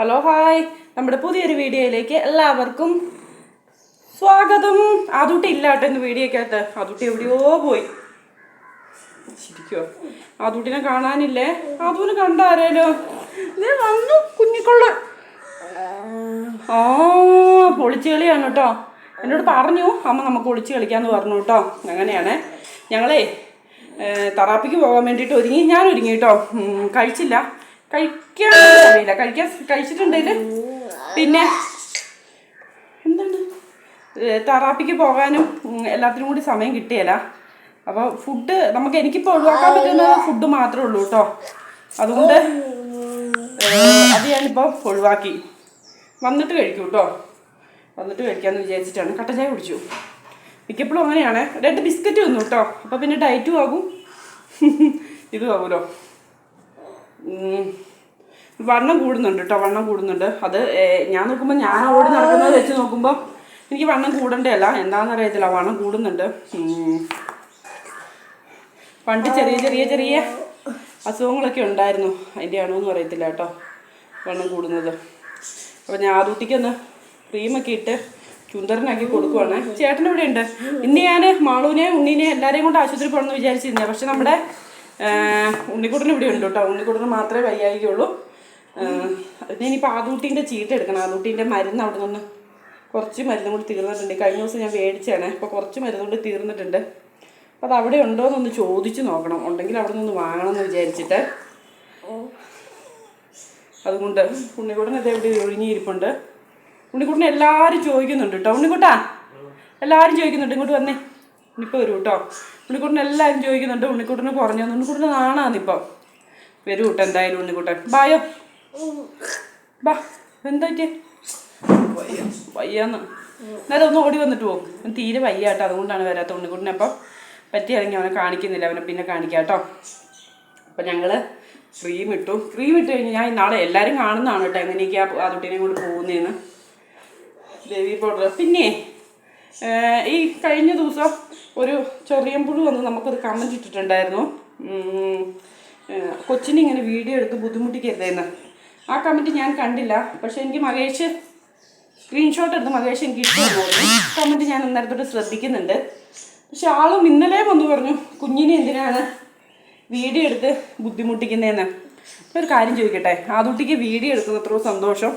Hello hi. നമ്മുടെ പുതിയൊരു വീഡിയോയിലേക്ക് എല്ലാവർക്കും സ്വാഗതം. അതുട്ടി ഇല്ലാട്ടെ ഇന്ന് വീഡിയോക്കകത്ത് അതുട്ടി എവിടെയോ പോയി. ശരിക്കോ അതുട്ടിനെ കാണാനില്ലേ? അതുവിനെ കണ്ടാരേലോ? ഇതേ വന്നു കുഞ്ഞിക്കൊള്ള. ആ പൊളിച്ചു കളിയാണ് കേട്ടോ. എന്നോട് പറഞ്ഞു അമ്മ നമുക്ക് ഒളിച്ച് കളിക്കാന്ന് പറഞ്ഞു കേട്ടോ. അങ്ങനെയാണ്. ഞങ്ങളേ തറാപ്പിക്ക് പോകാൻ വേണ്ടിയിട്ട് ഒരുങ്ങി. ഞാൻ ഒരുങ്ങി കേട്ടോ. കഴിച്ചില്ല. കഴിക്കാൻ അറിയില്ല കഴിക്കാൻ കഴിച്ചിട്ടുണ്ടെങ്കിൽ പിന്നെ എന്താണ്? തെറാപ്പിക്ക് പോകാനും എല്ലാത്തിനും കൂടി സമയം കിട്ടിയല്ല. അപ്പോൾ ഫുഡ് നമുക്ക് എനിക്കിപ്പോൾ ഒഴിവാക്കാൻ പറ്റുന്ന ഫുഡ് മാത്രമേ ഉള്ളൂ കേട്ടോ അതുകൊണ്ട് അത് ഞാനിപ്പോൾ ഒഴിവാക്കി. വന്നിട്ട് കഴിക്കൂ കേട്ടോ വന്നിട്ട് കഴിക്കാമെന്ന് വിചാരിച്ചിട്ടാണ്. കട്ട ചായ കുടിച്ചു. മിക്കപ്പോഴും അങ്ങനെയാണ്. രണ്ട് ബിസ്ക്കറ്റ് വന്നു കേട്ടോ അപ്പോൾ പിന്നെ ഡയറ്റും ആകും. ഇതും ആകുമല്ലോ. വണ്ണം കൂടുന്നുണ്ട് കേട്ടോ വണ്ണം കൂടുന്നുണ്ട്. അത് ഞാൻ നോക്കുമ്പോൾ ഞാൻ ഓടി നടക്കുന്നത് വെച്ച് നോക്കുമ്പോൾ എനിക്ക് വണ്ണം കൂടണ്ടല്ല എന്താണെന്ന് അറിയത്തില്ല വണ്ണം കൂടുന്നുണ്ട്. പണ്ട് ചെറിയ ചെറിയ ചെറിയ അസുഖങ്ങളൊക്കെ ഉണ്ടായിരുന്നു. അതിന്റെ ആണോ എന്ന് അറിയത്തില്ല കേട്ടോ വണ്ണം കൂടുന്നത്. അപ്പോൾ ഞാൻ ആദൂട്ടിക്കൊന്ന് ക്രീമൊക്കെ ഇട്ട് ചുന്ദരനാക്കി കൊടുക്കുവാണ്. ചേട്ടൻ ഇവിടെ ഉണ്ട് ഇന്ന് ഞാൻ മാളൂനെ ഉണ്ണീനെ എല്ലാവരെയും കൊണ്ട് ആശുപത്രി പോകണമെന്ന് വിചാരിച്ചിരുന്നേ പക്ഷെ നമ്മുടെ ഉണ്ണിക്കുട്ടൻ ഇവിടെ ഉണ്ട് കേട്ടോ. ഉണ്ണിക്കുട്ടന് മാത്രമേ വയ്യായികയുള്ളൂ. ഞാനിപ്പോൾ ആദൂട്ടീന്റെ ചീട്ട് എടുക്കണം. ആദൂട്ടീന്റെ മരുന്ന് അവിടെ നിന്ന് കുറച്ച് മരുന്നും കൂടി തീർന്നിട്ടുണ്ട്. കഴിഞ്ഞ ദിവസം ഞാൻ മേടിച്ചാണ് അപ്പോൾ കുറച്ച് മരുന്നും കൂടി തീർന്നിട്ടുണ്ട്. അപ്പോൾ അത് അവിടെ ഉണ്ടോ എന്നൊന്ന് ചോദിച്ച് നോക്കണം. ഉണ്ടെങ്കിൽ അവിടെ നിന്ന് വാങ്ങണം എന്ന് വിചാരിച്ചിട്ട്. അതുകൊണ്ട് ഉണ്ണിക്കുട്ടൻ അതേ ഇവിടെ ഒഴിഞ്ഞിരിപ്പുണ്ട്. ഉണ്ണിക്കുട്ടനെ എല്ലാവരും ചോദിക്കുന്നുണ്ട് കേട്ടോ. ഉണ്ണിക്കുട്ടാ എല്ലാവരും ചോദിക്കുന്നുണ്ട്. ഇങ്ങോട്ട് വന്നേ. ഇനിയിപ്പോൾ വരൂ കേട്ടോ. ഉണ്ണിക്കുട്ടൻ എല്ലാവരും ചോദിക്കുന്നുണ്ട്. ഉണ്ണിക്കുട്ടന് കുറഞ്ഞു ഉണ്ണിക്കുട്ടന് നാണാന്നിപ്പോൾ വരൂ കൂട്ടൻ എന്തായാലും ഉണ്ണിക്കുട്ടൻ. ബായോ. ബാ എന്താ പറ്റിയേ? വയ്യ വയ്യാന്ന്. നേരെ ഒന്ന് ഓടി വന്നിട്ട് പോകും തീരെ വയ്യ കേട്ടോ അതുകൊണ്ടാണ് വരാത്ത ഉണ്ണിക്കുട്ടനെ. അപ്പം പറ്റിയാണെങ്കിൽ അവനെ കാണിക്കുന്നില്ല. അവനെ പിന്നെ കാണിക്കാം കേട്ടോ അപ്പം ഞങ്ങൾ ക്രീം ഇട്ടു. ക്രീം ഇട്ട് കഴിഞ്ഞ് ഞാൻ നാളെ എല്ലാവരും കാണുന്നതാണ് കേട്ടോ എങ്ങനെയൊക്കെയാണ് ആ കുട്ടീനെ കൊണ്ട് പോകുന്നതെന്ന് ബേബി പൗഡർ പിന്നെ ഈ കഴിഞ്ഞ ദിവസം ഒരു ചൊറിയമ്പുഴു വന്ന് നമുക്കൊരു കമന്റ് ഇട്ടിട്ടുണ്ടായിരുന്നു. കൊച്ചിനെ ഇങ്ങനെ വീഡിയോ എടുത്ത് ബുദ്ധിമുട്ടിക്കരുതെന്ന്. ആ കമന്റ് ഞാൻ കണ്ടില്ല. പക്ഷേ എനിക്ക് മകേഷ് സ്ക്രീൻഷോട്ട് എടുത്ത് മകേഷ് എനിക്ക് ഇഷ്ടമായിരുന്നു കമന്റ് ഞാൻ അന്നേരത്തോട്ട് ശ്രദ്ധിക്കുന്നുണ്ട്. പക്ഷെ ആളും ഇന്നലെ വന്ന് പറഞ്ഞു കുഞ്ഞിനെ എന്തിനാണ് വീഡിയോ എടുത്ത് ബുദ്ധിമുട്ടിക്കുന്നതെന്ന് ഒരു കാര്യം ചോദിക്കട്ടെ. ആദൂട്ടിക്ക് വീഡിയോ എടുക്കുന്ന എടുക്കുന്നത്രോ സന്തോഷം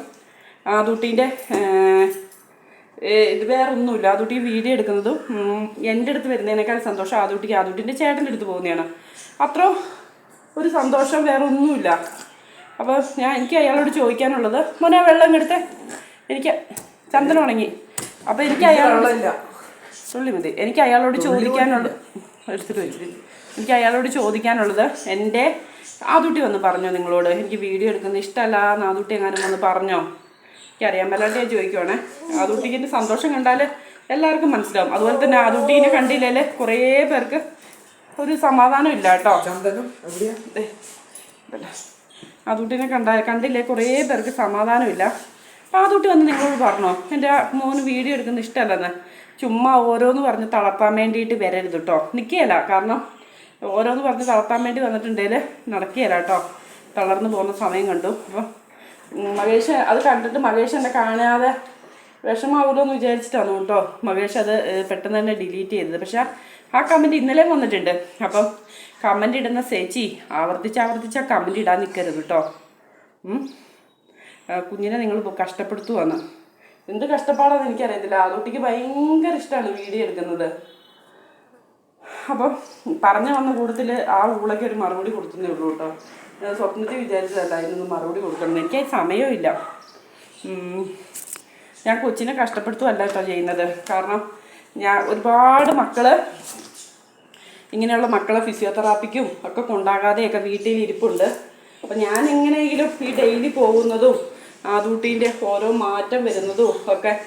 ആദൂട്ടീന്റെ ഇത് വേറൊന്നുമില്ല. ആദൂട്ടി വീഡിയോ എടുക്കുന്നതും എന്റെ അടുത്ത് വരുന്നതിനേക്കാൾ സന്തോഷം ആദൂട്ടിക്ക് ആദൂട്ടിന്റെ ചേട്ടന്റെ അടുത്ത് പോകുന്നതാണ്. അത്ര ഒരു സന്തോഷം വേറെ ഒന്നുമില്ല അപ്പോൾ ഞാൻ എനിക്ക് അയാളോട് ചോദിക്കാനുള്ളത് മോനെ വെള്ളം എടുത്തേ. എനിക്ക് ചന്ദനം ഉണങ്ങി. അപ്പോൾ എനിക്ക് അയാളോട് തുള്ളി മതി. എനിക്ക് അയാളോട് ചോദിക്കാനുള്ളത് എടുത്തിട്ട് വെച്ചിട്ട് എനിക്ക് അയാളോട് ചോദിക്കാനുള്ളത് എന്റെ ആദുട്ടി വന്ന് പറഞ്ഞോ നിങ്ങളോട്. എനിക്ക് വീഡിയോ എടുക്കുന്നത് ഇഷ്ടമല്ല എന്ന് ആദുട്ടി എങ്ങാനും വന്ന് പറഞ്ഞോ? എനിക്കറിയാൻ മേലാണ്ട് ഞാൻ ചോദിക്കുവാണേ. ആദുട്ടിക്കിന്റെ സന്തോഷം കണ്ടാൽ എല്ലാവർക്കും മനസ്സിലാവും. അതുപോലെ തന്നെ ആദുട്ടീനെ കണ്ടില്ലേ കുറേ പേർക്ക് ഒരു സമാധാനം ഇല്ല കേട്ടോ. ആദൂട്ടിനെ കണ്ട കണ്ടില്ലേ കുറേ പേർക്ക് സമാധാനമില്ല അപ്പോൾ ആദൂട്ടി വന്ന് നിങ്ങളോട് പറഞ്ഞോ എന്റെ മോന് വീഡിയോ എടുക്കുന്ന ഇഷ്ടമല്ലെന്ന്. ചുമ്മാ ഓരോന്ന് പറഞ്ഞ് തളർത്താൻ വേണ്ടിയിട്ട് വരരുത് കേട്ടോ നിൽക്കുകയല്ല കാരണം ഓരോന്ന് പറഞ്ഞ് തളർത്താൻ വേണ്ടി വന്നിട്ടുണ്ടെങ്കിൽ നടക്കുകയല്ല കേട്ടോ തളർന്നു പോകുന്ന സമയം കണ്ടു. അപ്പോൾ മകേഷ് അത് കണ്ടിട്ട് മഹേഷ് എന്നെ കാണാതെ വിഷമാവുമല്ലോ എന്ന് വിചാരിച്ചിട്ടാണ് കേട്ടോ. മഹേഷ് അത് പെട്ടെന്ന് തന്നെ ഡിലീറ്റ് ചെയ്തത്. പക്ഷെ ആ കമന്റ് ഇന്നലെ വന്നിട്ടുണ്ട്. അപ്പം കമന്റ് ഇടുന്ന സേച്ചി ആവർത്തിച്ച് ആവർത്തിച്ച് ആ കമന്റ് ഇടാൻ നിൽക്കരുത് കേട്ടോ. കുഞ്ഞിനെ നിങ്ങൾ കഷ്ടപ്പെടുത്തുവാണ്. എന്ത് കഷ്ടപ്പാടാന്ന് എനിക്കറിയത്തില്ല. ആദൂട്ടിക്ക് ഭയങ്കര ഇഷ്ടമാണ് വീഡിയോ എടുക്കുന്നത്. അപ്പം പറഞ്ഞു വന്ന കൂട്ടത്തിൽ ആ ഊളയ്ക്ക് ഒരു മറുപടി കൊടുത്തേ ഉള്ളൂ കേട്ടോ. സ്വപ്നത്തിൽ വിചാരിച്ചതല്ല അതിനൊന്നും മറുപടി കൊടുക്കണം. എനിക്ക് സമയമില്ല. ഞാൻ കൊച്ചിനെ കഷ്ടപ്പെടുത്തുമല്ല കേട്ടോ ചെയ്യുന്നത്. കാരണം ഞാൻ ഒരുപാട് മക്കൾ ഇങ്ങനെയുള്ള മക്കളെ ഫിസിയോതെറാപ്പിക്കും ഒക്കെ കൊണ്ടാകാതെയൊക്കെ വീട്ടിൽ ഇരിപ്പുണ്ട്. അപ്പം ഞാൻ എങ്ങനെയെങ്കിലും ഈ ഡെയിലി പോകുന്നതും ആദൂട്ടീന്റെ ഓരോ മാറ്റം വരുന്നതും ഒക്കെ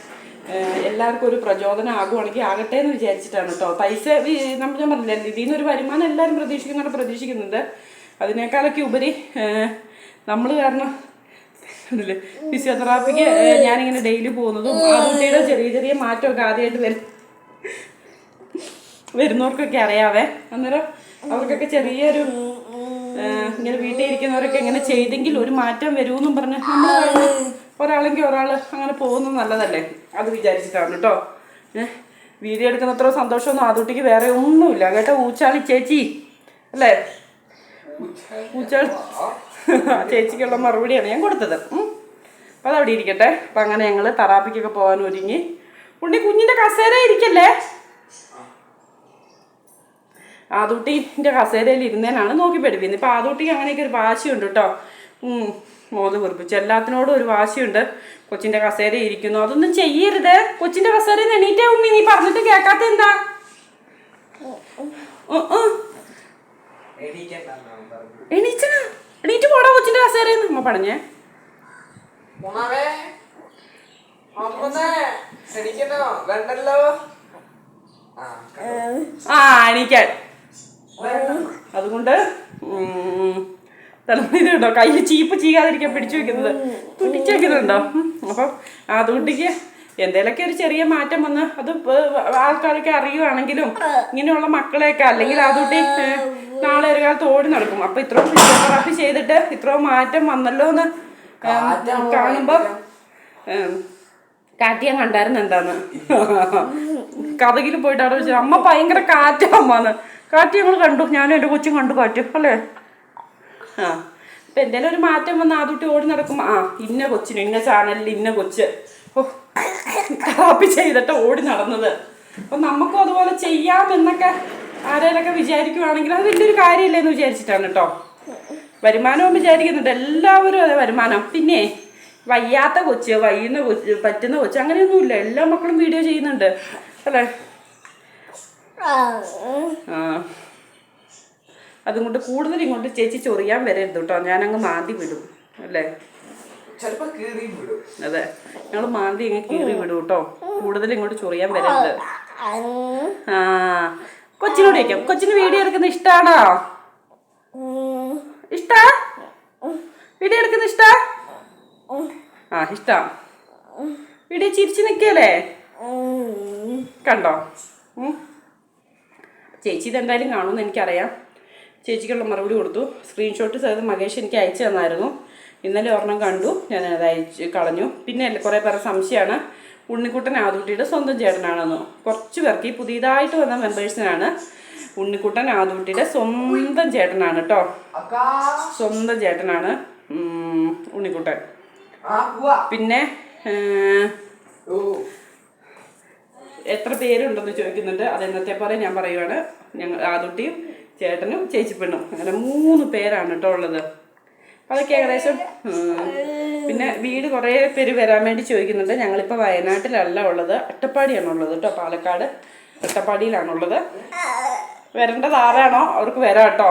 എല്ലാവർക്കും ഒരു പ്രചോദനം ആകുവാണെങ്കിൽ ആകട്ടെ എന്ന് വിചാരിച്ചിട്ടാണ് കേട്ടോ പൈസ നമ്മൾ ഞാൻ പറഞ്ഞില്ല ഇതിൽ നിന്നൊരു വരുമാനം എല്ലാവരും പ്രതീക്ഷിക്കുന്നുണ്ട് പ്രതീക്ഷിക്കുന്നുണ്ട്. അതിനേക്കാളൊക്കെ ഉപരി നമ്മൾ കാരണം ഫിസിയോതെറാപ്പിക്ക് ഞാനിങ്ങനെ ഡെയിലി പോകുന്നതും ആ കുട്ടിയുടെ ചെറിയ ചെറിയ മാറ്റമൊക്കെ ആദ്യമായിട്ട് വരും വരുന്നവർക്കൊക്കെ അറിയാവേ. അന്നേരം അവർക്കൊക്കെ ചെറിയൊരു ഇങ്ങനെ വീട്ടിൽ ഇരിക്കുന്നവരൊക്കെ ഇങ്ങനെ ചെയ്തെങ്കിൽ ഒരു മാറ്റം വരുമെന്നും പറഞ്ഞ് നമ്മൾ ഒരാളെങ്കിൽ ഒരാൾ അങ്ങനെ പോകുന്നത് നല്ലതല്ലേ? അത് വിചാരിച്ചിട്ടാണ് കേട്ടോ. ഏഹ് വീഡിയോ എടുക്കുന്നത്ര സന്തോഷമൊന്നും ആദൂട്ടിക്ക് വേറെ ഒന്നുമില്ല. കേട്ടോ ഊച്ചാളി ചേച്ചി. അല്ലേ? ഊച്ചാളി ചേച്ചിക്കുള്ള മറുപടിയാണ് ഞാൻ കൊടുത്തത്. അപ്പം അതവിടെ ഇരിക്കട്ടെ. അപ്പം അങ്ങനെ ഞങ്ങൾ തറാപ്പിക്കൊക്കെ പോകാൻ ഒരുങ്ങി. ഉണ്ണി കുഞ്ഞിന്റെ കസേര ഇരിക്കല്ലേ? ആദൂട്ടിന്റെ കസേരയിൽ ഇരുന്നേനാണ് നോക്കി പഠിപ്പിക്കുന്നത് ഇപ്പം ആദൂട്ടിക്ക് അങ്ങനെയൊക്കെ ഒരു വാശിയുണ്ട് കേട്ടോ. മോത് വെറുപ്പിച്ചു. എല്ലാത്തിനോടും ഒരു വാശിയുണ്ട്. കൊച്ചിന്റെ കസേര ഇരിക്കുന്നു. അതൊന്നും ചെയ്യരുത്. കൊച്ചിന്റെ കസേര എണീറ്റേ ഉമ്മി. നീ പറഞ്ഞിട്ട് കേൾക്കാത്ത എന്താ. എണീച്ചനാ എണീറ്റ് പോടാ കൊച്ചിന്റെ കസേര അമ്മ പറഞ്ഞേ. ആ എണീക്കാൻ. അതുകൊണ്ട് ഉം, കൈ കയ്യിൽ ചീപ്പ് ചെയ്യാതിരിക്കാൻ പിടിച്ചു വെക്കുന്നത്. തുടിച്ചു വെക്കുന്നുണ്ടോ? അപ്പം ആ തുട്ടിക്ക് എന്തേലൊക്കെ ഒരു ചെറിയ മാറ്റം വന്ന് അത് ആൾക്കാരൊക്കെ അറിയുവാണെങ്കിലും ഇങ്ങനെയുള്ള മക്കളെയൊക്കെ അല്ലെങ്കിൽ ഏ, നാളെ ഒരു കാലത്ത് ഓടി നടക്കും. അപ്പൊ ഇത്രയും ഫിസിയോതെറാപ്പി ചെയ്തിട്ട് ഇത്രയും മാറ്റം വന്നല്ലോ എന്ന് കാണുമ്പോ കാറ്റിയാൻ കാറ്റ് ഞാൻ കണ്ടായിരുന്നു എന്താന്ന്. കഥകിൽ പോയിട്ട് അവിടെ വെച്ചാൽ അമ്മ ഭയങ്കര കാറ്റാ അമ്മാന്ന്. കാറ്റ് ഞങ്ങൾ കണ്ടു. ഞാനും എന്റെ കൊച്ചും കണ്ടു കാറ്റ്. അല്ലേ? ആ. ഇപ്പം എന്തെങ്കിലും ഒരു മാറ്റം വന്ന് ആദ്യട്ടി ഓടി നടക്കും ആ ഇന്ന കൊച്ചിന് ഇന്ന ചാനലിൽ ഇന്ന കൊച്ച്. ഓ കാപ്പി ചെയ്തിട്ട് ഓടി നടന്നത്. അപ്പം നമുക്കും അതുപോലെ ചെയ്യാമെന്നൊക്കെ ആരേലൊക്കെ വിചാരിക്കുവാണെങ്കിൽ അത് വലിയൊരു കാര്യമില്ല എന്ന് വിചാരിച്ചിട്ടാണ് കേട്ടോ വരുമാനവും വിചാരിക്കുന്നുണ്ട്. എല്ലാവരും അതെ വരുമാനം. പിന്നെ വയ്യാത്ത കൊച്ച് വയ്യുന്ന കൊച്ച് പറ്റുന്ന കൊച്ച് അങ്ങനെയൊന്നുമില്ല. എല്ലാ മക്കളും വീഡിയോ ചെയ്യുന്നുണ്ട്. അല്ലേ? ആ. അതുകൊണ്ട് കൂടുതൽ ഇങ്ങോട്ട് ചേച്ചി ചൊറിയാൻ വരരുത് കേട്ടോ. ഞാനങ്ങ് മാന്തി വിടും. അല്ലേ? ചെലപ്പോ കീറി വിടും. അതെ. ഞങ്ങൾ മാന്തി ഇങ്ങ് കീറി വിടും കേട്ടോ. കൂടുതൽ ഇങ്ങോട്ട് ചൊറിയാൻ വരരുത്. ആ. കൊച്ചിനോട് ചോദിക്കാം. കൊച്ചിന് വീഡിയോ എടുക്കുന്ന ഇഷ്ടാണോ? ഇഷ്ടാ? വീഡിയോ എടുക്കുന്ന ഇഷ്ടാ? ആ ഇഷ്ടാ. വീഡിയോ ചിരിച്ചു നിൽക്കല്ലേ കണ്ടോ? ചേച്ചി ചേച്ചി ഇതെന്തായാലും കാണുമെന്ന് എനിക്കറിയാം. ചേച്ചിക്കുള്ള മറുപടി കൊടുത്തു. സ്ക്രീൻഷോട്ട് സഹിതം മകേഷ് എനിക്ക് അയച്ചു തന്നായിരുന്നു. ഇന്നലെ ഒരെണ്ണം കണ്ടു. ഞാൻ അത് അയച്ച് കളഞ്ഞു. പിന്നെ അല്ല കുറേ പേരുടെ സംശയമാണ്. ഉണ്ണിക്കുട്ടൻ ആദൂട്ടിയുടെ സ്വന്തം ചേട്ടനാണെന്ന്. കുറച്ച് പേർക്ക് ഈ പുതിയതായിട്ട് വന്ന മെമ്പേഴ്സിനാണ് ഉണ്ണിക്കുട്ടൻ ആദൂട്ടിയുടെ സ്വന്തം ചേട്ടനാണ് കേട്ടോ. സ്വന്തം ചേട്ടനാണ് ഉണ്ണിക്കുട്ടൻ. പിന്നെ എത്ര പേരുണ്ടെന്ന് ചോദിക്കുന്നുണ്ട്. അത് എന്നത്തെ പോലെ ഞാൻ പറയുവാണ്. ഞങ്ങൾ ആദുട്ടിയും ചേട്ടനും ചേച്ചി പെണ്ണും അങ്ങനെ മൂന്ന് പേരാണ് കേട്ടോ ഉള്ളത്. അതൊക്കെ ഏകദേശം പിന്നെ വീട് കുറേ പേര് വരാൻ വേണ്ടി ചോദിക്കുന്നുണ്ട്. ഞങ്ങളിപ്പോൾ വയനാട്ടിലല്ല ഉള്ളത്. അട്ടപ്പാടിയാണ് ഉള്ളത് കേട്ടോ പാലക്കാട് അട്ടപ്പാടിയിലാണുള്ളത്. വരേണ്ടത് ആരാണോ അവർക്ക് വരാം കേട്ടോ.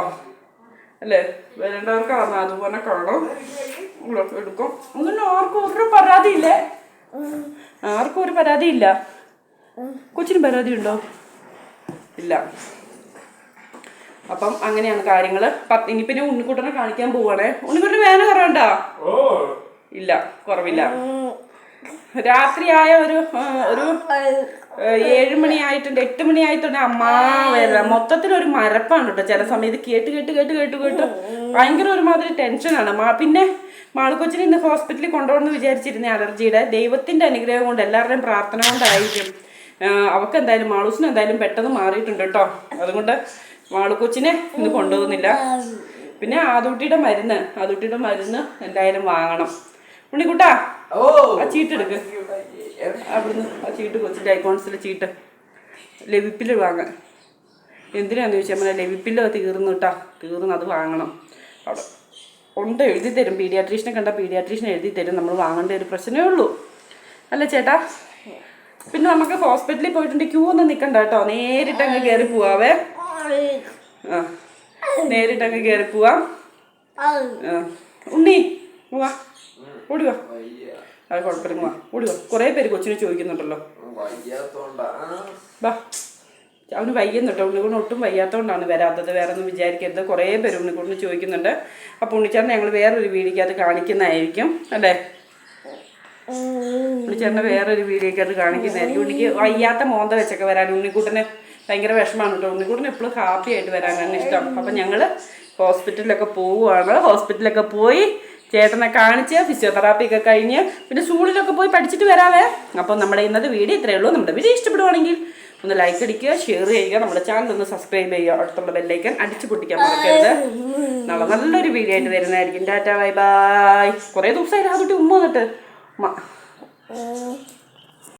അല്ലേ? വരേണ്ടവർക്ക് വന്നാൽ അതുപോലെ കാണും. എടുക്കും. ഒന്നും ആർക്കും ഒരു പരാതിയില്ലേ. ആർക്കും ഒരു പരാതിയില്ല. കൊച്ചിന് പരാതി ഉണ്ടോ ഇല്ല. അപ്പം അങ്ങനെയാണ് കാര്യങ്ങൾ. ഇനി പിന്നെ ഉണ്ണിക്കുട്ടനെ കാണിക്കാൻ പോവാണേ. ഉണ്ണിക്കുട്ടന് വേന കുറവുണ്ടോ? ഇല്ല കുറവില്ല. രാത്രിയായ ഒരു ഒരു ഏഴ് മണി ആയിട്ടുണ്ട് എട്ട് മണിയായിട്ടുണ്ട് അമ്മാ വേദന. മൊത്തത്തിൽ ഒരു മരപ്പാണ് കേട്ടോ. ചില സമയത്ത് കേട്ട് കേട്ട് കേട്ട് കേട്ട് കേട്ട് ഭയങ്കര ഒരുമാതിരി ടെൻഷനാണ്. മാ പിന്നെ മാളക്കൊച്ചിനെ ഇന്ന് ഹോസ്പിറ്റലിൽ കൊണ്ടുപോകണമെന്ന് വിചാരിച്ചിരുന്ന അലർജിയുടെ. ദൈവത്തിന്റെ അനുഗ്രഹം കൊണ്ട് എല്ലാവരുടെയും പ്രാർത്ഥന കൊണ്ടായിരിക്കും. അവൾക്ക് എന്തായാലും മാളൂസിന് എന്തായാലും പെട്ടെന്ന് മാറിയിട്ടുണ്ട് കേട്ടോ. അതുകൊണ്ട് മാളുകൊച്ചിനെ ഇന്ന് കൊണ്ടുപോകുന്നില്ല. പിന്നെ ആദൂട്ടിയുടെ മരുന്ന് ആദൂട്ടിയുടെ മരുന്ന് എന്തായാലും വാങ്ങണം. ഉണ്ണിക്കുട്ടാ ഓ. ആ ചീട്ട് എടുക്ക്. അവിടുന്ന് ആ ചീട്ട് കൊച്ചിന്റെ ഐക്കോൺസിലെ ചീട്ട്. ലവിപ്പിൽ വാങ്ങാൻ എന്തിനാന്ന് ചോദിച്ചാൽ നമ്മളെ ലവിപ്പില്ലോ തീർന്നു കേട്ടാ തീർന്ന് അത് വാങ്ങണം. അവിടെ ഉണ്ട് എഴുതി തരും. പീഡിയാട്രീഷനെ കണ്ട പീഡിയാട്രീഷൻ എഴുതി തരും. നമ്മൾ വാങ്ങേണ്ട ഒരു പ്രശ്നമേ ഉള്ളൂ. അല്ല ചേട്ടാ? പിന്നെ നമുക്ക് ഹോസ്പിറ്റലിൽ പോയിട്ടുണ്ട്. ക്യൂ ഒന്നും നിൽക്കണ്ട കേട്ടോ. നേരിട്ട് അങ്ങ് കയറി പോവാവേ. നേരിട്ട് അങ്ങ് കയറി പോവാം. ഉണ്ണി വാ ഓടി വാ. അത് കുഴപ്പമില്ല വാ ഓടി വാ. കുറേ പേര് കൊച്ചിനെ ചോദിക്കുന്നുണ്ടല്ലോ. വാ. അവന് വയ്യുന്നുട്ടോ ഉണ്ണിക്കൊണ്ട് ഒട്ടും വയ്യാത്തതുകൊണ്ടാണ് വരാത്തത്. വേറെ ഒന്നും വിചാരിക്കരുത്. കുറേ പേര് ഉണ്ണിക്കൊണ്ട് ചോദിക്കുന്നുണ്ട്. അപ്പോൾ ഉണ്ണിച്ചേട്ടനെ ഞങ്ങൾ വേറൊരു വീഡിയോക്ക് അത് കാണിക്കുന്നതായിരിക്കും. അല്ലേ? ഉണ്ണിച്ചേട്ടനെ വേറൊരു വീഡിയോക്ക് അത് കാണിക്കുന്നതായിരിക്കും. ഉണ്ണിക്ക് വയ്യാത്ത മോന്ത വെച്ചൊക്കെ വരാൻ ഉണ്ണിക്കുട്ടന് ഭയങ്കര വിഷമാണ് കേട്ടോ ഒന്നുകൂടി എപ്പോഴും ഹാപ്പി ആയിട്ട് വരാനാണ് ഇഷ്ടം. അപ്പം ഞങ്ങൾ ഹോസ്പിറ്റലിലൊക്കെ പോവുകയാണ് ഹോസ്പിറ്റലിലൊക്കെ പോയി ചേട്ടനെ കാണിച്ച് ഫിസിയോതെറാപ്പി ഒക്കെ കഴിഞ്ഞ് പിന്നെ സ്കൂളിലൊക്കെ പോയി പഠിച്ചിട്ട് വരാവേ. അപ്പം നമ്മുടെ ഇന്നത്തെ വീഡിയോ ഇത്രയേ ഉള്ളൂ. നമ്മുടെ വീഡിയോ ഇഷ്ടപ്പെടുവാണെങ്കിൽ ഒന്ന് ലൈക്ക് അടിക്കുക ഷെയർ ചെയ്യുക നമ്മുടെ ചാനൽ ഒന്ന് സബ്സ്ക്രൈബ് ചെയ്യുക. അടുത്തുള്ള ബെല്ലൈക്കൻ അടിച്ചു പൊട്ടിക്കാൻ മറക്കരുത്. നമ്മൾ നല്ലൊരു വീഡിയോ ആയിട്ട് വരുന്നതായിരിക്കും. ടാറ്റ ബൈ ബൈ കുറേ ദിവസമായി രാത്രി ഉമ്മ വന്നിട്ട്.